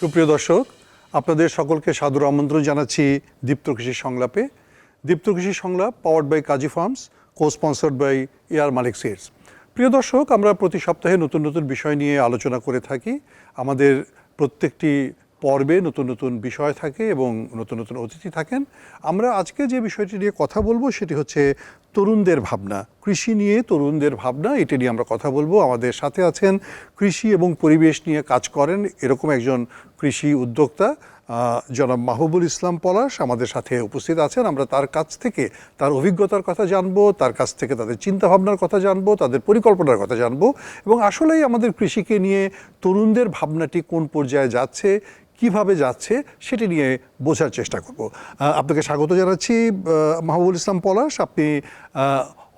সুপ্রিয় দর্শক, আপনাদের সকলকে সাদর আমন্ত্রণ জানাচ্ছি দীপ্ত কৃষি সংলাপে। Deepto Krishi Songlap powered by Kazi farms co sponsored by A R Malik seeds প্রিয় দর্শক, আমরা প্রতি সপ্তাহে নতুন নতুন বিষয় নিয়ে আলোচনা করে থাকি। আমাদের প্রত্যেকটি পর্বে নতুন নতুন বিষয় থাকে এবং নতুন নতুন অতিথি থাকেন। আমরা আজকে যে বিষয়টি নিয়ে কথা বলব সেটি হচ্ছে তরুণদের ভাবনা। কৃষি নিয়ে তরুণদের ভাবনা, এটি নিয়ে আমরা কথা বলব। আমাদের সাথে আছেন কৃষি এবং পরিবেশ নিয়ে কাজ করেন এরকম একজন কৃষি উদ্যোক্তা জনাব মাহবুল ইসলাম পলাশ। আমাদের সাথে উপস্থিত আছেন। আমরা তার কাছ থেকে তার অভিজ্ঞতার কথা জানব, তার কাছ থেকে তাদের চিন্তাভাবনার কথা জানব, তাদের পরিকল্পনার কথা জানব এবং আসলেই আমাদের কৃষিকে নিয়ে তরুণদের ভাবনাটি কোন পর্যায়ে যাচ্ছে কীভাবে যাচ্ছে সেটি নিয়ে বোঝার চেষ্টা করব। আপনাকে স্বাগত জানাচ্ছি মাহবুবুল ইসলাম পলাশ। আপনি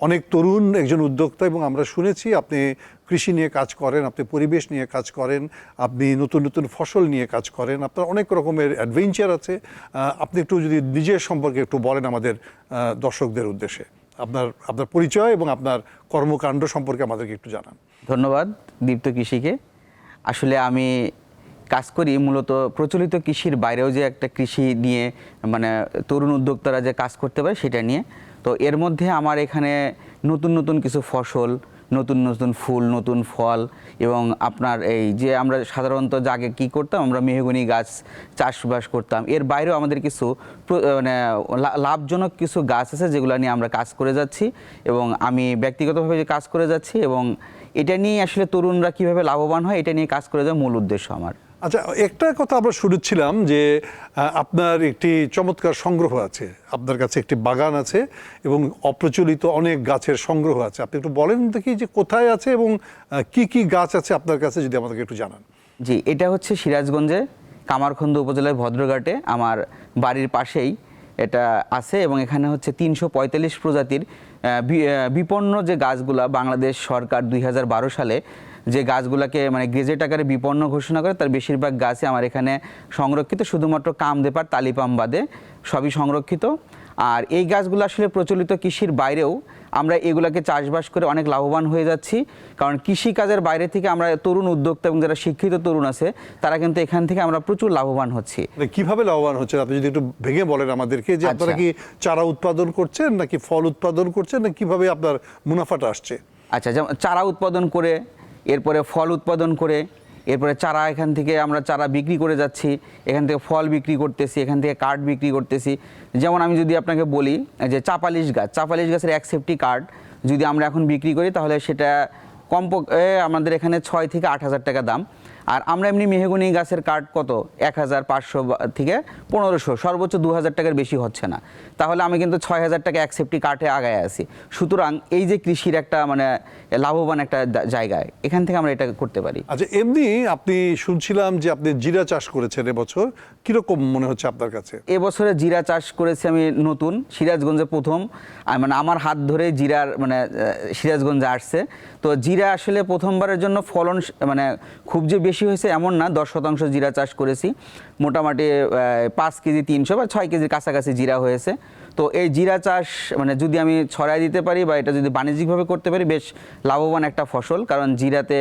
অনেক তরুণ, একজন উদ্যোক্তা এবং আমরা শুনেছি আপনি কৃষি নিয়ে কাজ করেন, আপনি পরিবেশ নিয়ে কাজ করেন, আপনি নতুন নতুন ফসল নিয়ে কাজ করেন, আপনার অনেক রকমের অ্যাডভেঞ্চার আছে। আপনি একটু যদি নিজের সম্পর্কে একটু বলেন আমাদের দর্শকদের উদ্দেশ্যে। আপনার আপনার পরিচয় এবং আপনার কর্মকাণ্ড সম্পর্কে আমাদেরকে একটু জানান। ধন্যবাদ দীপ্ত কৃষিকে। আসলে আমি কাজ করি, মূলত প্রচলিত কৃষির বাইরেও যে একটা কৃষি নিয়ে মানে তরুণ উদ্যোক্তারা যে কাজ করতে পারে সেটা নিয়ে। তো এর মধ্যে আমার এখানে নতুন নতুন কিছু ফসল, নতুন নতুন ফুল, নতুন ফল এবং আপনার এই যে আমরা সাধারণত জাগে কি করতাম, আমরা মেহগনি গাছ চাষবাস করতাম। এর বাইরেও আমাদের কিছু মানে লাভজনক কিছু গাছ আছে যেগুলো নিয়ে আমরা কাজ করে যাচ্ছি এবং আমি ব্যক্তিগতভাবে যে কাজ করে যাচ্ছি এবং এটা নিয়ে আসলে তরুণরা কীভাবে লাভবান হয়, এটা নিয়ে কাজ করে যাওয়া মূল উদ্দেশ্য আমার। আচ্ছা একটা কথা আমরা শুনেছিলাম যে আপনার একটি চমৎকার সংগ্রহ আছে। আপনার কাছে একটি বাগান আছে এবং অপ্রচলিত অনেক গাছের সংগ্রহ আছে। আপনি একটু বলেন দেখি যে কোথায় আছে এবং কি কি গাছ আছে আপনার কাছে যদি আমাদেরকে একটু জানান। জি, এটা হচ্ছে সিরাজগঞ্জে, কামারখন্দ উপজেলার ভদ্রঘাটে। আমার বাড়ির পাশেই এটা আছে এবং এখানে হচ্ছে তিনশো পঁয়তাল্লিশ প্রজাতির বিপন্ন যে গাছগুলা বাংলাদেশ সরকার দুই হাজার বারো সালে যে গাছগুলোকে মানে গেজেট আকারে বিপন্ন ঘোষণা করে তার বেশিরভাগ গাছই আমার এখানে সংরক্ষিত। শুধুমাত্র কামদেপার তালিপাম বাদে সবই সংরক্ষিত। আর এই গাছগুলো আসলে প্রচলিত কৃষির বাইরেও আমরা এগুলাকে চাষবাস করে অনেক লাভবান হয়ে যাচ্ছি। কারণ কৃষি কাজের বাইরে থেকে আমরা তরুণ উদ্যোক্তা এবং যারা শিক্ষিত তরুণ আছে তারা কিন্তু এখান থেকে আমরা প্রচুর লাভবান হচ্ছি। মানে কীভাবে লাভবান হচ্ছেন? আপনি যদি একটু ভেঙে বলেন আমাদেরকে যে আপনারা আচ্ছা। কি চারা উৎপাদন করছেন নাকি ফল উৎপাদন করছেন না কীভাবে আপনার মুনাফাটা আসছে? আচ্ছা যেমন চারা উৎপাদন করে এরপরে ফল উৎপাদন করে, এরপরে চারা এখান থেকে আমরা চারা বিক্রি করে যাচ্ছি, এখান থেকে ফল বিক্রি করতেছি, এখান থেকে কার্ড বিক্রি করতেছি। যেমন আমি যদি আপনাকে বলি, যে চাপালিশ গাছ, চাপালিশ গাছের এক সেফটি কার্ড যদি আমরা এখন বিক্রি করি, তাহলে সেটা কম আমাদের এখানে ছয় থেকে আট হাজার টাকা দাম। আর আমরা এমনি মেহগুনি গাছের কাঠ কত? এক হাজার পাঁচশো থেকে পনেরোশো। সর্বোচ্চ দু হাজার টাকার বেশি হচ্ছে না। তাহলে আমি কিন্তু ছয় হাজার টাকা এক সেফটি কার্ডে আগায় আছি। সুতরাং এই যে কৃষির একটা মানে লাভবান একটা জায়গায় এখান থেকে আমরা এটা করতে পারি। আচ্ছা এমনি আপনি শুনছিলাম যে আপনি জিরা চাষ করেছেন এবছর। কীরকম মনে হচ্ছে আপনার কাছে? এবছরে জিরা চাষ করেছি আমি নতুন সিরাজগঞ্জে প্রথম। মানে আমার হাত ধরে জিরার মানে সিরাজগঞ্জে আসছে। তো জিরা আসলে প্রথমবারের জন্য ফলন মানে খুব যে বেশি হয়েছে এমন না, দশ শতাংশ জিরা চাষ করেছি। মোটামুটি পাঁচ কেজি তিনশো বা ছয় কেজির কাছাকাছি জিরা হয়েছে। তো এই জিরা চাষ মানে যদি আমি ছড়াই দিতে পারি বা এটা যদি বাণিজ্যিকভাবে করতে পারি, বেশ লাভবান একটা ফসল। কারণ জিরাতে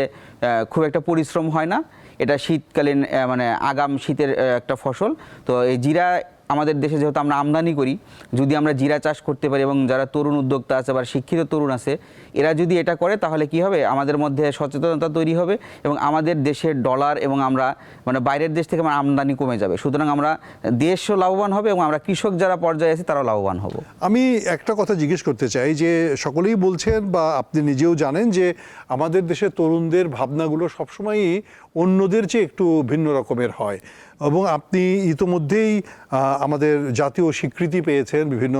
খুব একটা পরিশ্রম হয় না। এটা শীতকালীন মানে আগাম শীতের একটা ফসল। তো এই জিরা আমাদের দেশে যেহেতু আমরা আমদানি করি, যদি আমরা জিরা চাষ করতে পারি এবং যারা তরুণ উদ্যোক্তা আছে বা শিক্ষিত তরুণ আছে, এরা যদি এটা করে তাহলে কি হবে? আমাদের মধ্যে সচেতনতা তৈরি হবে এবং আমাদের দেশের ডলার এবং আমরা মানে বাইরের দেশ থেকে আমদানি কমে যাবে। সুতরাং আমরা দেশও লাভবান হবে এবং আমরা কৃষক যারা পর্যায়ে আছি তারাও লাভবান হব। আমি একটা কথা জিজ্ঞেস করতে চাই যে সকলেই বলছেন বা আপনি নিজেও জানেন যে আমাদের দেশে তরুণদের ভাবনাগুলো সবসময়ই অন্যদের চেয়ে একটু ভিন্ন রকমের হয়। এবং আপনি ইতোমধ্যেই আমাদের জাতীয় স্বীকৃতি পেয়েছেন বিভিন্ন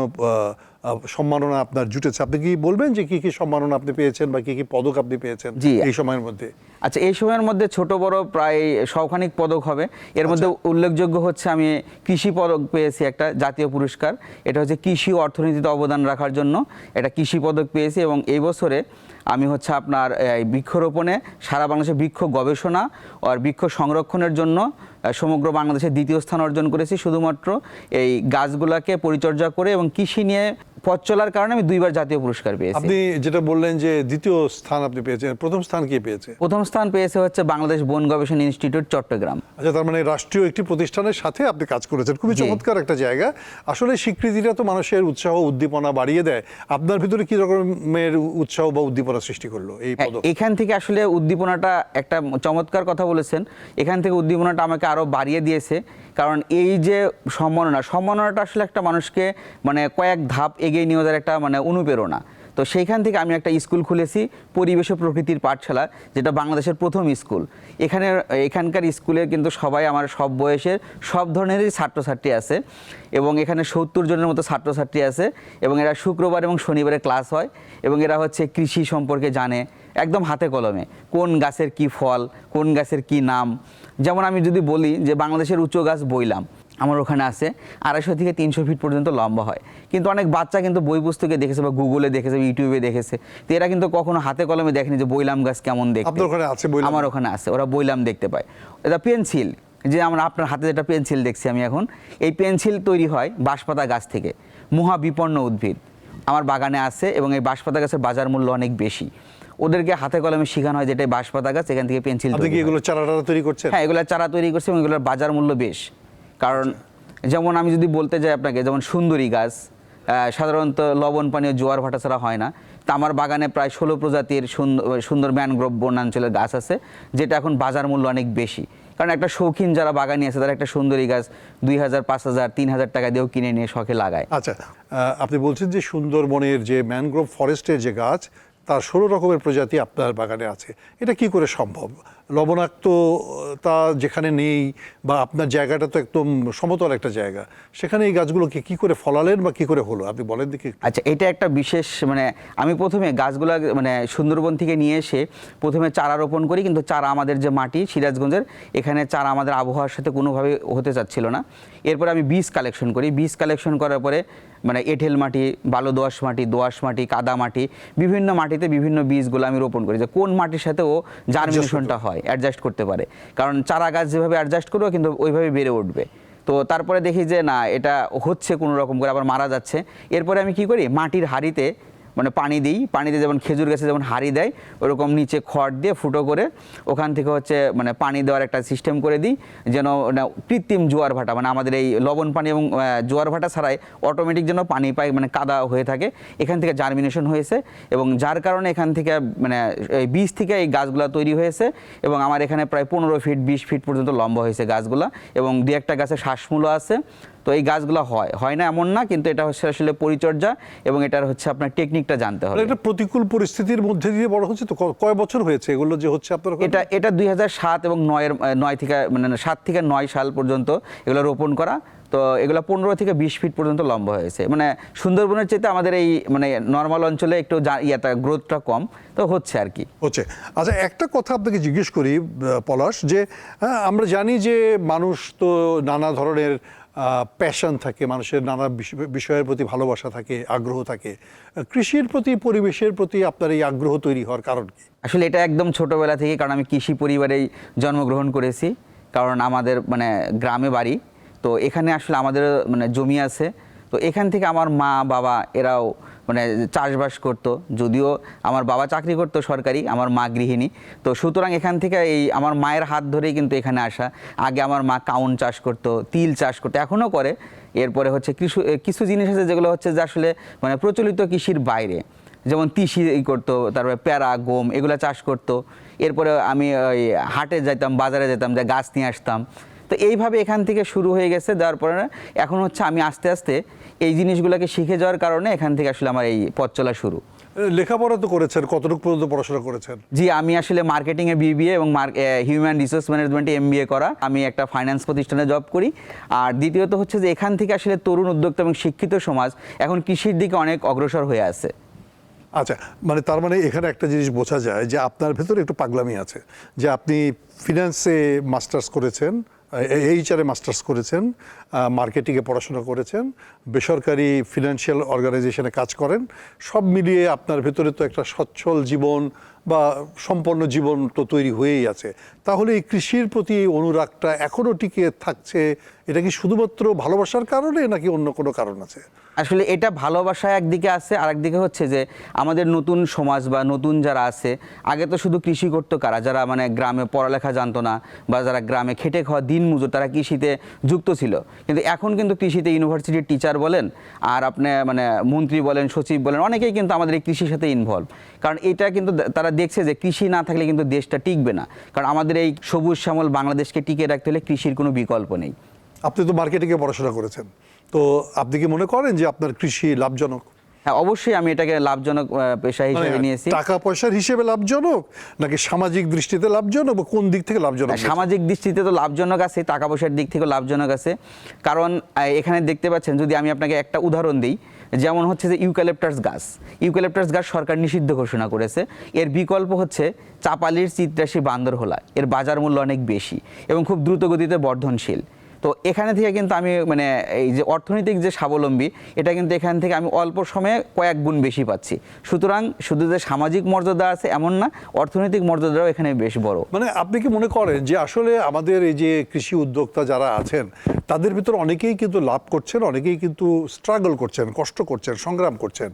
সম্মাননা আপনার জুটেছে। আপনি কি বলবেন যে কি কি সম্মাননা আপনি পেয়েছেন বা কি কি পদক আপনি পেয়েছেন জি। এই সময়ের মধ্যে? আচ্ছা এই সময়ের মধ্যে ছোট বড় প্রায় সখানিক পদক হবে। এর মধ্যে উল্লেখযোগ্য হচ্ছে আমি কৃষি পদক পেয়েছি একটা জাতীয় পুরস্কার। এটা হচ্ছে কৃষি অর্থনীতিতে অবদান রাখার জন্য। এটা কৃষি পদক পেয়েছি এবং এই বছরে আমি হচ্ছে আপনার এই বৃক্ষরোপণে সারা বাংলাদেশে বৃক্ষ গবেষণা আর বৃক্ষ সংরক্ষণের জন্য সমগ্র বাংলাদেশে দ্বিতীয় স্থান অর্জন করেছি। শুধুমাত্র এই গাছগুলোকে পরিচর্যা করে এবং কৃষি নিয়ে পথ চলার কারণে আমি দুইবার জাতীয় পুরস্কার পেয়েছি। আপনি যেটা বললেন যে দ্বিতীয় স্থান আপনি পেয়েছেন প্রথম স্থান কে পেয়েছে? প্রথম স্থান পেয়েছে হচ্ছে বাংলাদেশ বন গবেষণা ইনস্টিটিউট চট্টগ্রাম। আচ্ছা তার মানে রাষ্ট্রীয় একটি প্রতিষ্ঠানের সাথে আপনি কাজ করেছেন। খুবই চমৎকার একটা জায়গা। আসলে স্বীকৃতিটা তো মানুষের উৎসাহ উদ্দীপনা বাড়িয়ে দেয়। আপনার ভিতরে কি রকমের উৎসাহ বা উদ্দীপনা সৃষ্টি করল এই পদক এখান থেকে আসলে উদ্দীপনাটা একটা চমৎকার কথা বলেছেন। এখান থেকে উদ্দীপনাটা আমাকে আরও বাড়িয়ে দিয়েছে। কারণ এই যে সম্মাননা, সম্মাননাটা আসলে একটা মানুষকে মানে কয়েক ধাপ এগিয়ে নিয়ে যাওয়ার একটা মানে অনুপ্রেরণা। তো সেইখান থেকে আমি একটা স্কুল খুলেছি, পরিবেশ ও প্রকৃতির পাঠশালা, যেটা বাংলাদেশের প্রথম স্কুল। এখানে, এখানকার স্কুলে কিন্তু সবাই আমার সব বয়সের, সব ধরনেরই ছাত্রছাত্রী আছে এবং এখানে সত্তর জনের মতো ছাত্রছাত্রী আছে এবং এরা শুক্রবার এবং শনিবারে ক্লাস হয় এবং এরা হচ্ছে কৃষি সম্পর্কে জানে, একদম হাতে কলমে। কোন গাছের কি ফল, কোন গাছের কি নাম যেমন আমি যদি বলি যে বাংলাদেশের উচ্চ গাছ বইলাম আমার ওখানে আছে আড়াইশো থেকে তিনশো ফিট পর্যন্ত লম্বা হয়। কিন্তু অনেক বাচ্চা কিন্তু বই পুস্তকে দেখেছে বা গুগলে দেখেছে ইউটিউবে দেখেছে। তো এরা কিন্তু কখনো হাতে কলমে দেখেনি যে বইলাম গাছ কেমন দেখতে। আমার ওখানে আছে ওরা বইলাম দেখতে পায়। এটা পেন্সিল যে আমরা আপনার হাতে যেটা পেন্সিল দেখছি আমি এখন। এই পেন্সিল তৈরি হয় বাঁশপাতা গাছ থেকে। মহাবিপন্ন উদ্ভিদ। আমার বাগানে আছে এবং এই বাঁশপাতা গাছের বাজার মূল্য অনেক বেশি। ওদেরকে হাতে কলমে শেখানো হয় যেটা এই বাঁশপাতা গাছ এখান থেকে পেন্সিল আপনি কি এগুলো চারা টারা তৈরি করছেন? হ্যাঁ এগুলো চারা তৈরি করছে এবং এগুলোর বাজার মূল্য বেশ। কারণ যেমন আমি যদি বলতে যাই আপনাকে যেমন সুন্দরী গাছ সাধারণত লবণ পানীয় জোয়ার ভাটা ছাড়া হয় না। তা আমার বাগানে প্রায় ষোলো প্রজাতির সুন্দর সুন্দর ম্যানগ্রোভ বনাঞ্চলের গাছ আছে যেটা এখন বাজার মূল্য অনেক বেশি। কারণ একটা শৌখিন যারা বাগানি আছে তারা একটা সুন্দরী গাছ দুই হাজার পাঁচ হাজার তিন হাজার টাকা দিয়েও কিনে নিয়ে শখে লাগায়। আচ্ছা আপনি বলছেন যে সুন্দরবনের যে ম্যানগ্রোভ ফরেস্টের যে গাছ তার ষোলো রকমের প্রজাতি আপনার বাগানে আছে। এটা কি করে সম্ভব? লবণাক্ত তা যেখানে নেই বা আপনার জায়গাটা তো একদম সমতল একটা জায়গা সেখানে এই গাছগুলোকে কি করে ফলালেন বা কি করে হলো? আপনি বলেন দেখি আচ্ছা এটা একটা বিশেষ মানে আমি প্রথমে গাছগুলো মানে সুন্দরবন থেকে নিয়ে এসে প্রথমে চারা রোপণ করি কিন্তু চারা আমাদের যে মাটি সিরাজগঞ্জের এখানে চারা আমাদের আবহাওয়ার সাথে কোনোভাবে হতে চাচ্ছিল না। এরপরে আমি বীজ কালেকশন করি। বীজ কালেকশন করার পরে মানে এঁঠেল মাটি বালো দোআঁশ মাটি দোআঁশ মাটি কাদা মাটি বিভিন্ন মাটিতে বিভিন্ন বীজগুলো আমি রোপণ করি যে কোন মাটির সাথে ও জার্মিনেশনটা হয়। অ্যাডজাস্ট করতে পারে। কারণ চারা গাছ যেভাবে অ্যাডজাস্ট করবে, কিন্তু ওইভাবে বেড়ে উঠবে। তো তারপরে দেখি যে, না, এটা হচ্ছে কোনো রকম করে আবার মারা যাচ্ছে। এরপরে আমি কি করি? মাটির হাঁড়িতে মানে পানি দিই পানিতে যেমন খেজুর গাছে যেমন হাঁড়ি দেয়, ওরকম নিচে খড় দিয়ে ফুটো করে ওখান থেকে হচ্ছে মানে পানি দেওয়ার একটা সিস্টেম করে দিই, যেন কৃত্রিম জোয়ার ভাটা মানে আমাদের এই লবণ পানি এবং জোয়ার ভাটা ছাড়াই অটোমেটিক যেন পানি পাই মানে কাদা হয়ে থাকে। এখান থেকে জার্মিনেশন হয়েছে এবং যার কারণে এখান থেকে মানে এই বীজ থেকে এই গাছগুলো তৈরি হয়েছে এবং আমার এখানে প্রায় পনেরো ফিট বিশ ফিট পর্যন্ত লম্বা হয়েছে গাছগুলো এবং দু একটা গাছে শ্বাসমূল আছে। তো এই গাছগুলো হয়। হয় না এমন না কিন্তু এটা হচ্ছে আসলে পরিচর্যা এবং এটার হচ্ছে আপনার টেকনিকটা জানতে হবে। এটা প্রতিকূল পরিস্থিতির মধ্যে দিয়ে বড় হচ্ছে তো? কয় বছর হয়েছে এগুলো যে হচ্ছে আপনার এটা এটা দুই সাত এবং নয়ের নয় থেকে মানে সাত থেকে নয় সাল পর্যন্ত এগুলো রোপণ করা। তো এগুলো পনেরো থেকে বিশ ফিট পর্যন্ত লম্বা হয়েছে। মানে সুন্দরবনের চাইতে আমাদের এই মানে নর্মাল অঞ্চলে একটু ইয়াটা গ্রোথটা কম তো হচ্ছে আর কি। হচ্ছে। আচ্ছা একটা কথা আপনাকে জিজ্ঞেস করি পলাশ যে হ্যাঁ, আমরা জানি যে মানুষ তো নানা ধরনের প্যাশন থাকে, মানুষের নানা বিষ- বিষয়ের প্রতি ভালোবাসা থাকে, আগ্রহ থাকে। কৃষির প্রতি, পরিবেশের প্রতি আপনার এই আগ্রহ তৈরি হওয়ার কারণ কি? আসলে এটা একদম ছোটোবেলা থেকে কারণ আমি কৃষি পরিবারেই জন্মগ্রহণ করেছি। কারণ আমাদের মানে গ্রামে বাড়ি। তো এখানে আসলে আমাদের মানে জমি আছে। তো এখান থেকে আমার মা, বাবা, এরাও মানে চাষবাস করতো। যদিও আমার বাবা চাকরি করতো সরকারি, আমার মা গৃহিণী। তো সুতরাং এখান থেকে এই আমার মায়ের হাত ধরেই কিন্তু এখানে আসা। আগে আমার মা কাউন চাষ করতো, তিল চাষ করতো, এখনও করে। এরপরে হচ্ছে কিছু কিছু জিনিস আছে যেগুলো হচ্ছে যে আসলে মানে প্রচলিত কৃষির বাইরে। যেমন তিসি করতো, তারপরে প্যারা, গম এগুলো চাষ করতো। এরপরে আমি ওই হাটে যেতাম বাজারে যেতাম, যে গাছ নিয়ে আসতাম। তো এইভাবে এখান থেকে শুরু হয়ে গেছে। দেওয়ার পরে এখন হচ্ছে আমি আস্তে আস্তে এই জিনিসগুলোকে শিখে যাওয়ার কারণে এখান থেকে আসলে আমার এই পথ চলা শুরু। লেখাপড়া তো করেছেন কতটুকু পর্যন্ত পড়াশোনা করেছেন? জি আমি আসলে মার্কেটিংয়ে বিবিএ এবং হিউম্যান রিসোর্স ম্যানেজমেন্টে এমবিএ করা। আমি একটা ফাইন্যান্স প্রতিষ্ঠানে জব করি। আর দ্বিতীয়ত হচ্ছে যে এখান থেকে আসলে তরুণ উদ্যোক্তা এবং শিক্ষিত সমাজ এখন কৃষির দিকে অনেক অগ্রসর হয়ে আছে। আচ্ছা মানে তার মানে এখানে একটা জিনিস বোঝা যায় যে আপনার ভেতরে একটু পাগলামি আছে। যে আপনি ফিনান্সে মাস্টার্স করেছেন এইচআরে মাস্টার্স করেছেন মার্কেটিংয়ে পড়াশোনা করেছেন, বেসরকারি ফিনান্সিয়াল অর্গানাইজেশনে কাজ করেন, সব মিলিয়ে আপনার ভেতরে তো একটা সচ্ছল জীবন বা সম্পন্ন জীবন তো তৈরি হয়েই আছে। তাহলে এই কৃষির প্রতি এই অনুরাগটা এখনও টিকে থাকছে, এটা কি শুধুমাত্র ভালোবাসার কারণে নাকি অন্য কোনো কারণ আছে? আসলে এটা ভালোবাসা একদিকে আছে আর একদিকে হচ্ছে যে আমাদের নতুন সমাজ বা নতুন যারা আছে, আগে তো শুধু কৃষি করতো কারা? যারা মানে গ্রামে পড়ালেখা জানতো না বা যারা গ্রামে খেটে খাওয়া দিন মজুর, তারা কৃষিতে যুক্ত ছিল। কিন্তু এখন কিন্তু কৃষিতে ইউনিভার্সিটির টিচার বলেন, আর আপনি মানে মন্ত্রী বলেন, সচিব বলেন, অনেকেই কিন্তু আমাদের এই কৃষির সাথে ইনভলভ কারণ এটা কিন্তু তারা দেখছে যে কৃষি না থাকলে কিন্তু দেশটা টিকবে না। কারণ আমাদের এই সবুজ শ্যামল বাংলাদেশকে টিকিয়ে রাখতে হলে কৃষির কোনো বিকল্প নেই। আপনি তো মার্কেটিংয়ে পড়াশোনা করেছেন। তো আপনি কি মনে করেন যে আপনার কৃষি লাভজনক? হ্যাঁ অবশ্যই আমি এটাকে লাভজনক পেশা হিসেবে মানে নিয়েছি। টাকা পয়সার হিসেবে লাভজনক নাকি সামাজিক দৃষ্টিতে লাভজনক বা কোন দিক থেকে লাভজনক? হ্যাঁ, সামাজিক দৃষ্টিতে তো লাভজনক আছে টাকা পয়সার দিক থেকেও লাভজনক আছে। কারণ এখানে দেখতে পাচ্ছেন যদি আমি আপনাকে একটা উদাহরণ দিই যেমন হচ্ছে যে ইউক্যালিপটাস গাছ। ইউক্যালিপটাস গাছ সরকার নিষিদ্ধ ঘোষণা করেছে। এর বিকল্প হচ্ছে চাপালির চিত্রাসী বান্দরহোলা এর বাজার মূল্য অনেক বেশি এবং খুব দ্রুত গতিতে বর্ধনশীল। তো এখানে থেকে কিন্তু আমি মানে এই যে অর্থনৈতিক যে স্বাবলম্বী, এটা কিন্তু এখান থেকে আমি অল্প সময়ে কয়েক গুণ বেশি পাচ্ছি। সুতরাং শুধু যে সামাজিক মর্যাদা আছে এমন না, অর্থনৈতিক মর্যাদাও এখানে বেশ বড়। মানে আপনি কি মনে করেন যে আসলে আমাদের এই যে কৃষি উদ্যোক্তা যারা আছেন, তাদের ভিতর অনেকেই কিন্তু লাভ করছেন, অনেকেই কিন্তু স্ট্রাগল করছেন, কষ্ট করছেন, সংগ্রাম করছেন।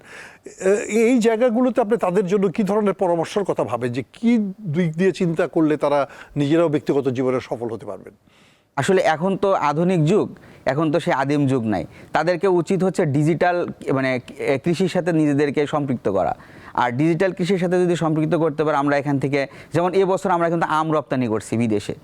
এই জায়গাগুলোতে আপনি তাদের জন্য কি ধরনের পরামর্শের কথা ভাবেন যে কি দিক দিয়ে চিন্তা করলে তারা নিজেরাও ব্যক্তিগত জীবনে সফল হতে পারবেন? আসলে এখন তো আধুনিক যুগ, এখন তো সে আদিম যুগ নাই। তাদেরকে উচিত হচ্ছে ডিজিটাল মানে কৃষির সাথে নিজেদেরকে সম্পৃক্ত করা। আর ডিজিটাল কৃষির সাথে যদি সম্পৃক্ত করতে পারে, আমরা এখান থেকে, যেমন এবছর আমরা কিন্তু আম রপ্তানি করছি বিদেশে।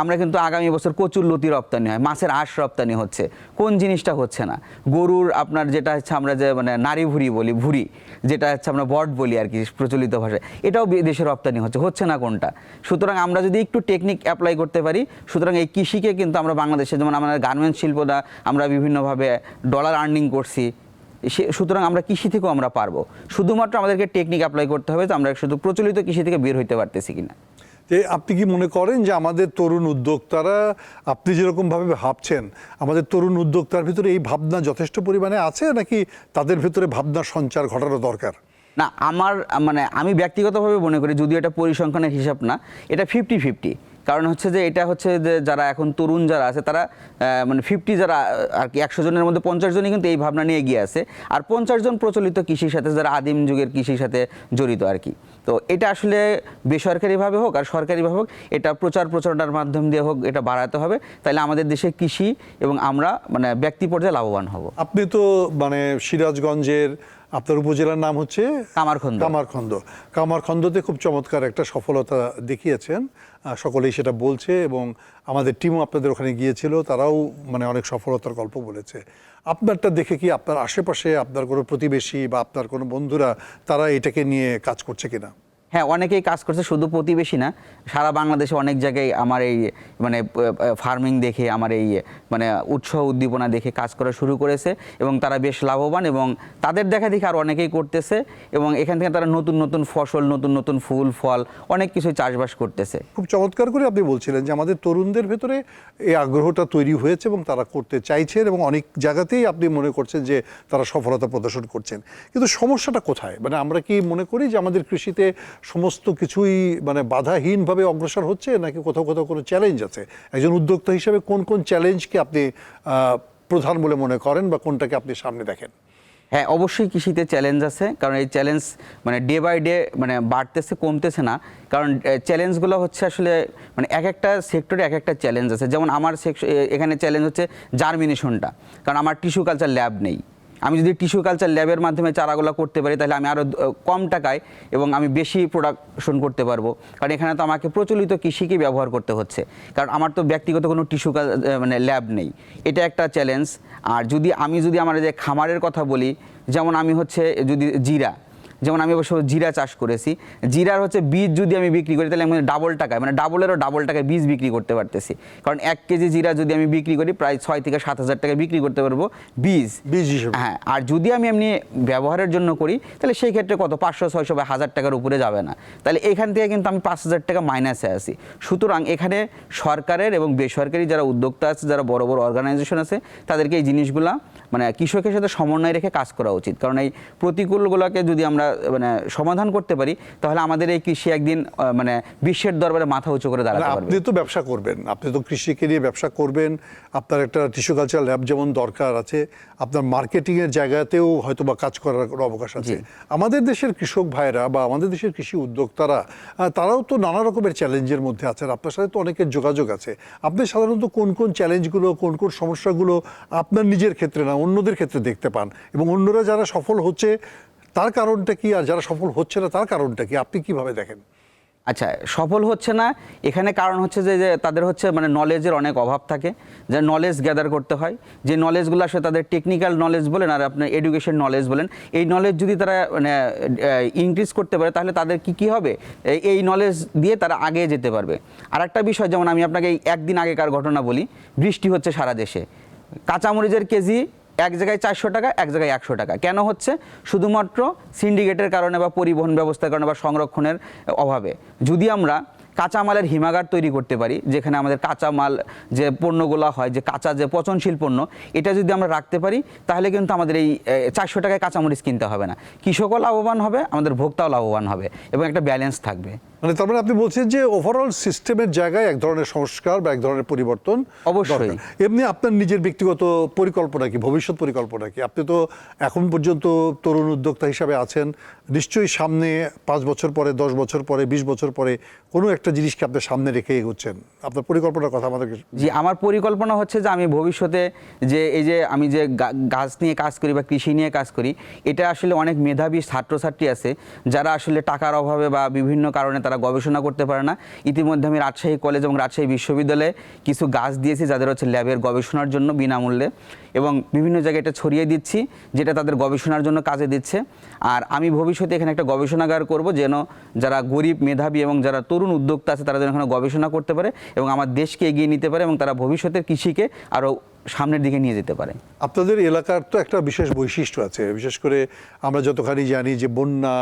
আমরা কিন্তু আগামী বছর কচুর লতি রপ্তানি হয়, মাছের আঁশ রপ্তানি হচ্ছে। কোন জিনিসটা হচ্ছে না? গরুর আপনার যেটা হচ্ছে আমরা যে মানে নারী ভুড়ি বলি, ভুড়ি, যেটা হচ্ছে আমরা বট বলি আর কি, প্রচলিত ভাষায়। এটাও বিদেশে রপ্তানি হচ্ছে হচ্ছে না কোনটা? সুতরাং আমরা যদি একটু টেকনিক অ্যাপ্লাই করতে পারি, সুতরাং এই কৃষিকে কিন্তু আমরা বাংলাদেশে, যেমন আমাদের গার্মেন্টস শিল্পটা আমরা বিভিন্নভাবে ডলার আর্নিং করছি সে- সুতরাং আমরা কৃষি থেকেও আমরা পারব। শুধুমাত্র আমাদেরকে টেকনিক অ্যাপ্লাই করতে হবে যে আমরা শুধু প্রচলিত কৃষি থেকে বের হইতে পারতেছি কিনা। আপনি কি মনে করেন যে আমাদের তরুণ উদ্যোক্তারা আপনি যেরকমভাবে ভাবছেন আমাদের তরুণ উদ্যোক্তার ভিতরে এই ভাবনা যথেষ্ট পরিমাণে আছে নাকি তাদের ভিতরে ভাবনা সঞ্চার ঘটানো দরকার? না আমার মানে আমি ব্যক্তিগতভাবে মনে করি যদিও এটা পরিসংখ্যানের হিসাব না এটা ফিফটি ফিফটি কারণ হচ্ছে যে এটা হচ্ছে যে যারা এখন তরুণ যারা আছে, তারা মানে ফিফটি যারা আর কি একশো জনের মধ্যে পঞ্চাশ জনই কিন্তু এই ভাবনা নিয়ে এগিয়ে আছে। আর পঞ্চাশ জন প্রচলিত কৃষির সাথে, যারা আদিম যুগের কৃষির সাথে জড়িত আর কি। তো এটা আসলে বেসরকারিভাবে হোক আর সরকারিভাবে হোক, এটা প্রচার প্রচারণার মাধ্যম দিয়ে হোক, এটা বাড়াতে হবে। তাহলে আমাদের দেশে কৃষি এবং আমরা মানে ব্যক্তি পর্যায়ে লাভবান হব। আপনি তো মানে সিরাজগঞ্জের আপনার উপজেলার নাম হচ্ছে? কামারখন্দ। কামারখন্দ। কামারখন্দতে খুব চমৎকার একটা সফলতা দেখিয়েছেন। সকলেই সেটা বলছে এবং আমাদের টিমও আপনাদের ওখানে গিয়েছিল তারাও মানে অনেক সফলতার গল্প বলেছে। আপনারটা দেখে কি আপনার আশেপাশে আপনার কোনো প্রতিবেশী বা আপনার কোনো বন্ধুরা তারা এটাকে নিয়ে কাজ করছে কিনা? হ্যাঁ অনেকেই কাজ করছে শুধু প্রতিবেশী না, সারা বাংলাদেশে অনেক জায়গায় আমার এই মানে ফার্মিং দেখে, আমার এই মানে উৎসাহ উদ্দীপনা দেখে কাজ করা শুরু করেছে এবং তারা বেশ লাভবান এবং তাদের দেখা দেখে আর অনেকেই করতেছে এবং এখান থেকে তারা নতুন নতুন ফসল, নতুন নতুন ফুল, ফল, অনেক কিছু চাষবাস করতেছে। খুব চমৎকার করে আপনি বলছিলেন যে আমাদের তরুণদের ভেতরে এই আগ্রহটা তৈরি হয়েছে এবং তারা করতে চাইছেন এবং অনেক জায়গাতেই আপনি মনে করছেন যে তারা সফলতা প্রদর্শন করছেন। কিন্তু সমস্যাটা কোথায়? মানে আমরা কি মনে করি যে আমাদের কৃষিতে সমস্ত কিছুই মানে বাধাহীনভাবে অগ্রসর হচ্ছে নাকি কোথাও কোথাও কোনো চ্যালেঞ্জ আছে? একজন উদ্যোক্তা হিসেবে কোন কোন চ্যালেঞ্জকে আপনি প্রধান বলে মনে করেন বা কোনটাকে আপনি সামনে দেখেন? হ্যাঁ অবশ্যই কৃষিতে চ্যালেঞ্জ আছে, কারণ এই চ্যালেঞ্জ মানে ডে বাই ডে মানে বাড়তেছে, কমতেছে না। কারণ চ্যালেঞ্জগুলো হচ্ছে আসলে মানে এক একটা সেক্টরে এক একটা চ্যালেঞ্জ আছে। যেমন আমার এখানে চ্যালেঞ্জ হচ্ছে জার্মিনেশনটা কারণ আমার টিস্যু কালচার ল্যাব নেই। আমি যদি টিস্যু কালচার ল্যাবের মাধ্যমে চারাগুলো করতে পারি, তাহলে আমি আরও কম টাকায় এবং আমি বেশি প্রোডাকশন করতে পারব। কারণ এখানে তো আমাকে প্রচলিত কৃষিকে ব্যবহার করতে হচ্ছে। কারণ আমার তো ব্যক্তিগত কোনো টিস্যু মানে ল্যাব নেই। এটা একটা চ্যালেঞ্জ আর যদি, আমি যদি আমার যে খামারের কথা বলি, যেমন আমি হচ্ছে যদি জিরা যেমন আমি অবশ্য জিরা চাষ করেছি। জিরার হচ্ছে বীজ যদি আমি বিক্রি করি তাহলে আমি ডাবল টাকায় মানে ডাবলেরও ডাবল টাকায় বীজ বিক্রি করতে পারতেছি। কারণ এক কেজি জিরা যদি আমি বিক্রি করি প্রায় ছয় থেকে সাত হাজার টাকায় বিক্রি করতে পারব বীজ। বীজ হিসেবে। হ্যাঁ আর যদি আমি এমনি ব্যবহারের জন্য করি তাহলে সেই ক্ষেত্রে কত? পাঁচশো ছয়শো বা হাজার টাকার উপরে যাবে না। তাহলে এখান থেকে কিন্তু আমি পাঁচ হাজার টাকা মাইনাসে আছি। সুতরাং এখানে সরকারের এবং বেসরকারি যারা উদ্যোক্তা আছে যারা বড় বড় অর্গানাইজেশন আছে তাদেরকে এই জিনিসগুলা মানে কৃষকের সাথে সমন্বয় রেখে কাজ করা উচিত। কারণ এই প্রতিকূলগুলোকে যদি আমরা মানে সমাধান করতে পারি তাহলে আমাদের এই কৃষি একদিন মানে বিশ্বের দরবারে মাথা উঁচু করে মানে দাঁড়াতে পারবে। আপনি তো ব্যবসা করবেন আপনি তো কৃষিকে নিয়ে ব্যবসা করবেন আপনার একটা টিস্যু কালচার ল্যাব যেমন দরকার আছে আপনার মার্কেটিং এর জায়গাতেও হয়তো বা কাজ করার কোনো অবকাশ আছে। আমাদের দেশের কৃষক ভাইরা বা আমাদের দেশের কৃষি উদ্যোক্তারা তারাও তো নানা রকমের চ্যালেঞ্জের মধ্যে আছেন আপনার সাথে তো অনেকের যোগাযোগ আছে। আপনি সাধারণত কোন কোন চ্যালেঞ্জগুলো কোন কোন সমস্যাগুলো আপনার নিজের ক্ষেত্রে না অন্যদের ক্ষেত্রে দেখতে পান এবং অন্যরা যারা সফল হচ্ছে, তার কারণটা কি? আর যারা সফল হচ্ছে না, তার কারণটা কি? আপনি কীভাবে দেখেন? আচ্ছা সফল হচ্ছে না, এখানে কারণ হচ্ছে যে তাদের হচ্ছে মানে নলেজের অনেক অভাব থাকে। যে নলেজ গ্যাদার করতে হয়, যে নলেজগুলো আসলে তাদের টেকনিক্যাল নলেজ বলেন আর আপনার এডুকেশন নলেজ বলেন, এই নলেজ যদি তারা মানে ইনক্রিজ করতে পারে, তাহলে তাদের কি কি হবে? এই- এই নলেজ দিয়ে তারা আগে যেতে পারবে। আর একটা বিষয়, যেমন আমি আপনাকে এই একদিন আগেকার ঘটনা বলি, বৃষ্টি হচ্ছে সারা দেশে। কাঁচামরিচের কেজি এক জায়গায় চারশো টাকা, এক জায়গায় একশো টাকা। কেন হচ্ছে? শুধুমাত্র সিন্ডিকেটের কারণে বা পরিবহন ব্যবস্থার কারণে বা সংরক্ষণের অভাবে। যদি আমরা কাঁচামালের হিমাগার তৈরি করতে পারি, যেখানে আমাদের কাঁচামাল যে পণ্যগুলো হয়, যে কাঁচা যে পচনশীল পণ্য, এটা যদি আমরা রাখতে পারি, তাহলে কিন্তু আমাদের এই চারশো টাকায় কাঁচামরিচ কিনতে হবে না। কৃষকও লাভবান হবে, আমাদের ভোক্তাও লাভবান হবে এবং একটা ব্যালেন্স থাকবে। মানে তার মানে আপনি বলছেন যে ওভারঅল সিস্টেমের জায়গায় এক ধরনের সংস্কার বা এক ধরনের পরিবর্তন অবশ্যই। এমনি আপনার নিজের ব্যক্তিগত পরিকল্পনা কি ভবিষ্যৎ পরিকল্পনা কি? আপনি তো এখন পর্যন্ত তরুণ উদ্যোক্তা হিসাবে আছেন। নিশ্চয়ই সামনে পাঁচ বছর পরে দশ বছর পরে বিশ বছর পরে কোনো একটা জিনিসকে আপনি সামনে রেখে এগোচ্ছেন। আপনার পরিকল্পনার কথা আমাদেরকে জি আমার পরিকল্পনা হচ্ছে যে আমি ভবিষ্যতে যে এই যে আমি যে গাছ নিয়ে কাজ করি বা কৃষি নিয়ে কাজ করি এটা আসলে অনেক মেধাবী ছাত্রছাত্রী আছে যারা আসলে টাকার অভাবে বা বিভিন্ন কারণে তারা গবেষণা করতে পারে না। ইতিমধ্যে আমি রাজশাহী কলেজ এবং রাজশাহী বিশ্ববিদ্যালয়ে কিছু গাছ দিয়েছি যাদের হচ্ছে ল্যাবের গবেষণার জন্য বিনামূল্যে এবং বিভিন্ন জায়গায় এটা ছড়িয়ে দিচ্ছি, যেটা তাদের গবেষণার জন্য কাজে দিচ্ছে। আর আমি ভবিষ্যতে এখানে একটা গবেষণাগার করব যেন যারা গরিব, মেধাবী এবং যারা তরুণ উদ্যোক্তা আছে তারা যেন এখানে গবেষণা করতে পারে এবং আমার দেশকে এগিয়ে নিতে পারে এবং তারা ভবিষ্যতের কৃষিকে আরও সামনের দিকে নিয়ে যেতে পারে। আপনাদের এলাকার তো একটা বিশেষ বৈশিষ্ট্য আছে, বিশেষ করে আমরা যতখানি জানি যে বন্যা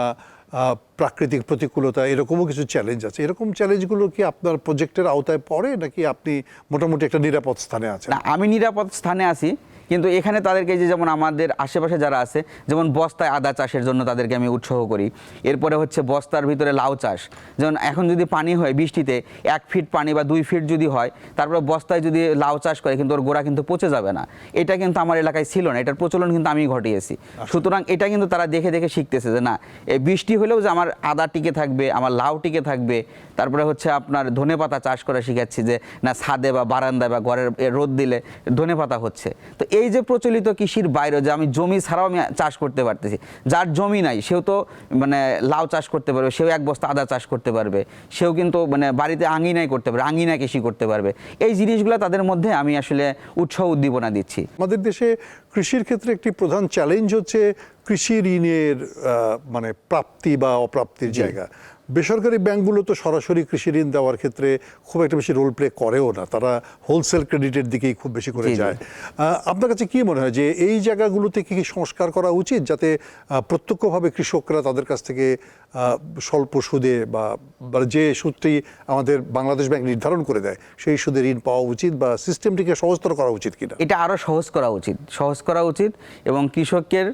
প্রাকৃতিক প্রতিকূলতা, এরকমও কিছু চ্যালেঞ্জ আছে। এরকম চ্যালেঞ্জগুলো কি আপনার প্রজেক্টের আওতায় পড়ে নাকি আপনি মোটামুটি একটা নিরাপদ স্থানে আছেন? আমি নিরাপদ স্থানে আছি। কিন্তু এখানে তাদেরকে যে যেমন আমাদের আশেপাশে যারা আছে যেমন বস্তায় আদা চাষের জন্য তাদেরকে আমি উৎসাহ করি। এরপরে হচ্ছে বস্তার ভিতরে লাউ চাষ। যেমন এখন যদি পানি হয় বৃষ্টিতে এক ফিট পানি বা দুই ফিট যদি হয় তারপরে বস্তায় যদি লাউ চাষ করে কিন্তু ওর গোড়া কিন্তু পচে যাবে না। এটা কিন্তু আমার এলাকায় ছিল না এটার প্রচলন কিন্তু আমি ঘটিয়েছি। সুতরাং এটা কিন্তু তারা দেখে দেখে শিখতেছে যে না এই বৃষ্টি হলেও যে আমার আদা টিকে থাকবে আমার লাউ টিকে থাকবে তারপরে হচ্ছে আপনার ধনে পাতা চাষ করা শিখাচ্ছি যে না ছাদে বা বারান্দায় বা ঘরের রোদ দিলে ধনে পাতা হচ্ছে। তো এই যে প্রচলিত কৃষির বাইরে যে আমি জমি ছাড়াও আমি চাষ করতে পারতেছি যার জমি নাই সেও তো মানে লাউ চাষ করতে পারবে সেও এক বস্তা আদা চাষ করতে পারবে সেও কিন্তু মানে বাড়িতে আঙিনাই করতে পারবে আঙিনা কৃষি করতে পারবে। এই জিনিসগুলো তাদের মধ্যে আমি আসলে উৎসাহ উদ্দীপনা দিচ্ছি। আমাদের দেশে কৃষির ক্ষেত্রে একটি প্রধান চ্যালেঞ্জ হচ্ছে কৃষি ঋণের মানে প্রাপ্তি বা অপ্রাপ্তির জায়গা। বেসরকারি ব্যাংকগুলো তো সরাসরি কৃষি ঋণ দেওয়ার ক্ষেত্রে খুব একটা বেশি রোল প্লে করেও না। তারা হোলসেল ক্রেডিটের দিকেই খুব বেশি করে। যায়। আপনার কাছে কি মনে হয় যে এই জায়গাগুলোতে কি কি সংস্কার করা উচিত যাতে প্রত্যক্ষভাবে কৃষকরা তাদের কাছ থেকে স্বল্প সুদে বা যে সুদটি আমাদের বাংলাদেশ ব্যাংক নির্ধারণ করে দেয় সেই সুদে ঋণ পাওয়া উচিত বা সিস্টেমটিকে সহজতর করা উচিত কিনা? এটা আরও সহজ করা উচিত। সহজ করা উচিত এবং কৃষকের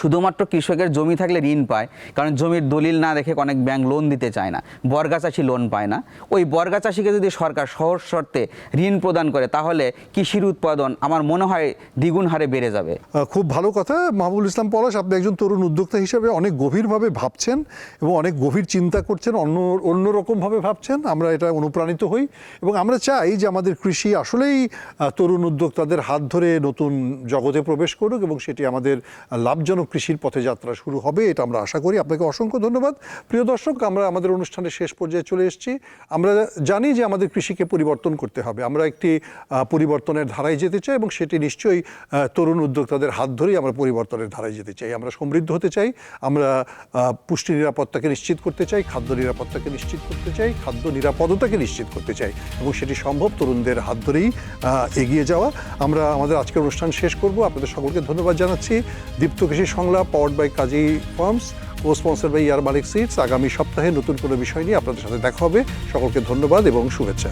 শুধুমাত্র কৃষকের জমি থাকলে ঋণ পায়, কারণ জমির দলিল না রেখে অনেক ব্যাংক লোন দিতে চায় না। বর্গা চাষি লোন পায় না। ওই বর্গা চাষিকে যদি সরকার সহজ শর্তে ঋণ প্রদান করে, তাহলে কৃষির উৎপাদন আমার মনে হয় দ্বিগুণ হারে বেড়ে যাবে। খুব ভালো কথা। মাহবুবুল ইসলাম পলাশ, আপনি একজন তরুণ উদ্যোক্তা হিসেবে অনেক গভীরভাবে ভাবছেন এবং অনেক গভীর চিন্তা করছেন, অন্য, অন্যরকমভাবে ভাবছেন। আমরা এটা অনুপ্রাণিত হই এবং আমরা চাই যে আমাদের কৃষি আসলেই তরুণ উদ্যোক্তাদের হাত ধরে নতুন জগতে প্রবেশ করুক এবং সেটি আমাদের লাভজনক কৃষির পথে যাত্রা শুরু হবে, এটা আমরা আশা করি। আপনাকে অসংখ্য ধন্যবাদ। প্রিয় দর্শক, আমরা আমাদের অনুষ্ঠানের শেষ পর্যায়ে চলে এসেছি। আমরা জানি যে আমাদের কৃষিকে পরিবর্তন করতে হবে। আমরা একটি পরিবর্তনের ধারায় যেতে চাই এবং সেটি নিশ্চয়ই তরুণ উদ্যোক্তাদের হাত ধরেই আমরা পরিবর্তনের ধারায় যেতে চাই। আমরা সমৃদ্ধ হতে চাই। আমরা পুষ্টি নিরাপত্তাকে নিশ্চিত করতে চাই, খাদ্য নিরাপত্তাকে নিশ্চিত করতে চাই, খাদ্য নিরাপদতাকে নিশ্চিত করতে চাই এবং সেটি সম্ভব তরুণদের হাত ধরেই এগিয়ে যাওয়া। আমরা আমাদের আজকের অনুষ্ঠান শেষ করব। আপনাদের সকলকে ধন্যবাদ জানাচ্ছি। Deepto Krishi Songlap powered by Kazi farms O sponsor by A R Malik seeds আগামী সপ্তাহে নতুন কোনো বিষয় নিয়ে আপনাদের সাথে দেখা হবে। সকলকে ধন্যবাদ এবং শুভেচ্ছা।